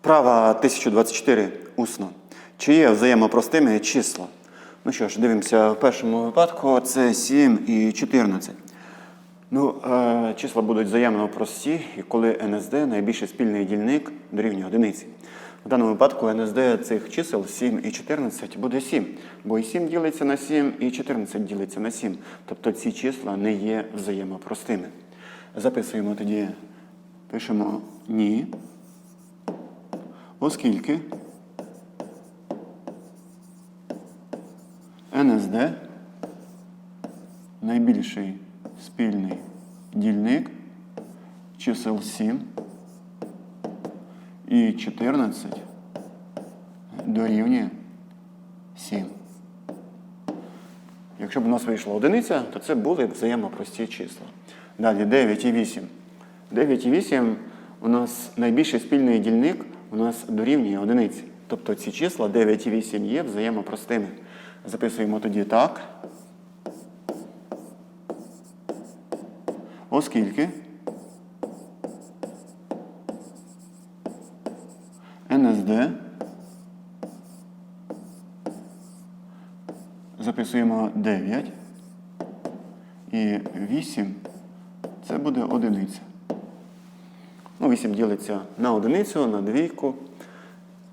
Вправа 1024 усно. Чи є взаємопростими числа? Ну що ж, дивимося, в першому випадку це 7 і 14. Ну, е, числа будуть взаємно прості, і коли НСД найбільший спільний дільник дорівнює одиниці. В даному випадку НСД цих чисел 7 і 14 буде 7, бо і 7 ділиться на 7, і 14 ділиться на 7. Тобто ці числа не є взаємопростими. Записуємо тоді, пишемо ні, оскільки НСД найбільший спільний дільник чисел 7 і 14 дорівнює 7. Якщо б у нас вийшла одиниця, то це були взаємопрості числа. Далі 9 і 8. 9 і 8 у нас найбільший спільний дільник у нас дорівнює одиниці. Тобто ці числа 9 і 8 є взаємопростими. Записуємо тоді так. Оскільки НСД записуємо 9 і 8 це буде одиниця. Ну, 8 ділиться на одиницю, на двійку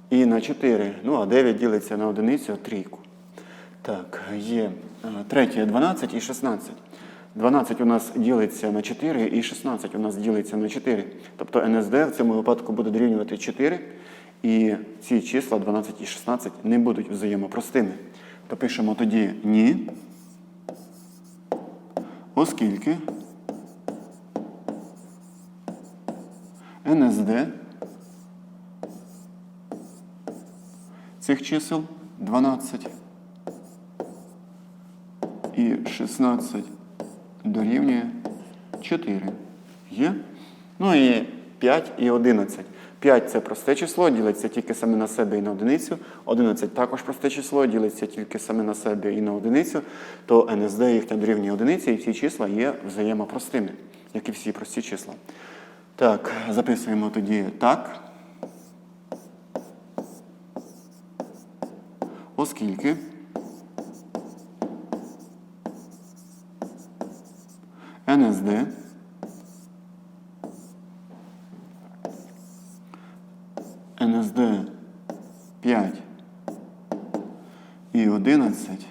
і на 4. Ну, а 9 ділиться на одиницю, трійку. Так, є е, третє 12 і 16. 12 у нас ділиться на 4 і 16 у нас ділиться на 4. Тобто НСД в цьому випадку буде дорівнювати 4. І ці числа 12 і 16 не будуть взаємопростими. То пишемо тоді ні, оскільки НСД цих чисел 12 і 16 дорівнює 4. Є? Ну і 5 і 11. 5 це просте число, ділиться тільки саме на себе і на одиницю. 11 також просте число, ділиться тільки саме на себе і на одиницю. То НСД їхня дорівнює одиниці, і ці числа є взаємопростими, як і всі прості числа. Так, записуємо тоді так. Оскільки НСД НСД 5 і 11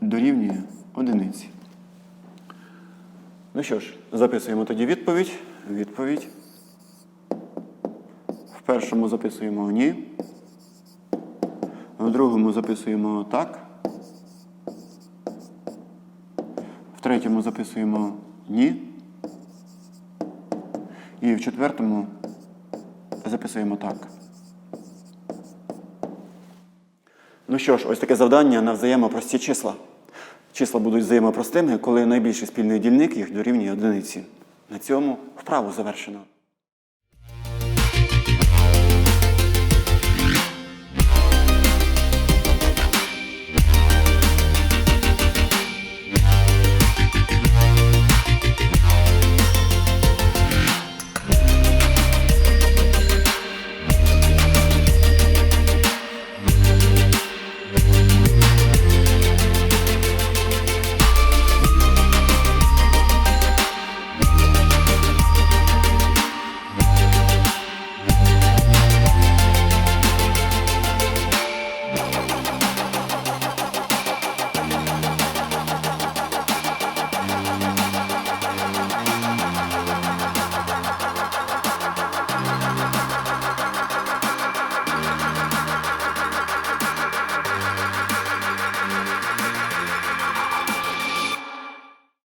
дорівнює одиниці. Ну що ж, записуємо тоді відповідь. Відповідь. В першому записуємо ні. В другому записуємо так. В третьому записуємо ні. І в четвертому записуємо так. Ну що ж, ось таке завдання на взаємопрості числа. Числа будуть взаємопростими, коли найбільший спільний дільник їх дорівнює одиниці. На цьому вправу завершено.